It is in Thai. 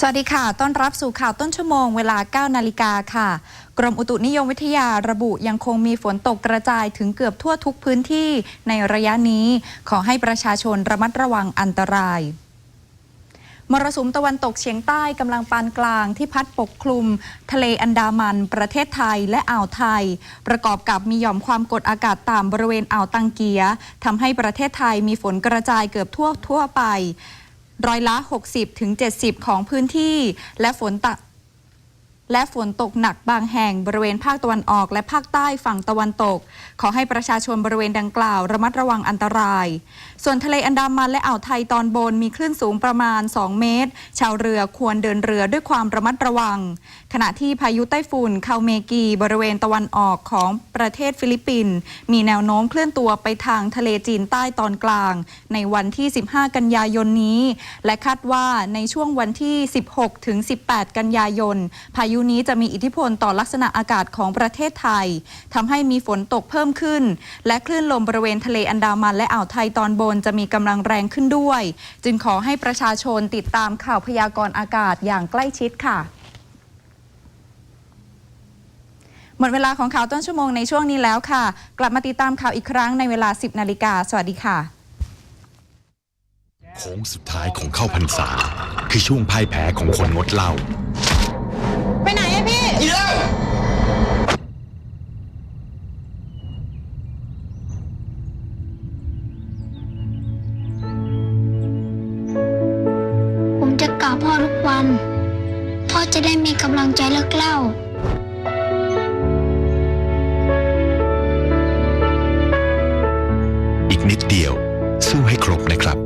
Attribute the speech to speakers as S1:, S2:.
S1: สวัสดีค่ะ ต้อนรับสู่ข่าวต้นชั่วโมงเวลา 9 นาฬิกาค่ะ กรมอุตุนิยมวิทยาระบุยังคงมีฝนตกกระจายถึงเกือบทั่วทุกพื้นที่ในระยะนี้ ขอให้ประชาชนระมัดระวังอันตรายมรสุมตะวันตกเฉียงใต้กำลังปานกลางที่พัดปกคลุม ทะเลอันดามัน ประเทศไทยและอ่าวไทย ประกอบกับมีหย่อมความกดอากาศต่ำบริเวณอ่าวตังเกียทำให้ประเทศไทยมีฝนกระจายเกือบทั่วทั่วไป ร้อยละ 60ถึง70 ของพื้นที่ และฝนตก และฝนตกหนักบางแห่งบริเวณภาคตะวันออกและภาคใต้ฝั่งตะวันตก ขอให้ประชาชนบริเวณดังกล่าวระมัดระวังอันตราย ส่วนทะเลอันดามันและอ่าวไทยตอนบนมีคลื่นสูงประมาณ 2 เมตร ชาวเรือควรเดินเรือด้วยความระมัดระวัง ขณะที่พายุไต้ฝุ่นคาเมกีบริเวณตะวันออกของประเทศฟิลิปปินส์มีแนวโน้มเคลื่อนตัวไปทางทะเลจีนใต้ตอนกลาง ในวันที่ 15 กันยายนนี้ และคาดว่าในช่วงวันที่ 16 ถึง 18 กันยายนพายุุนี้จะมีอิทธิพลต่อลักษณะอากาศของประเทศไทยทำให้มีฝนตกเพิ่มขึ้น และคลื่นลมบริเวณทะเลอันดามันและอ่าวไทยตอนบนจะมีกำลังแรงขึ้นด้วย จึงขอให้ประชาชนติดตามข่าวพยากรณ์อากาศอย่างใกล้ชิดค่ะหมดเวลาของข่าวต้นชั่วโมงในช่วงนี้แล้วค่ะ กลับมาติดตามข่าวอีกครั้งในเวลา 10 นาฬิกา สวัสดีค่ะ
S2: โค้งสุดท้ายของเข้าพรรษา คือช่วงพ่ายแพ้ของคนงดเหล้า
S3: ผมจะกราพ่อทุกวัน พ่อจะได้มีกำลังใจเลิกเล่า
S2: อีกนิดเดียว สู้ให้ครบนะครับ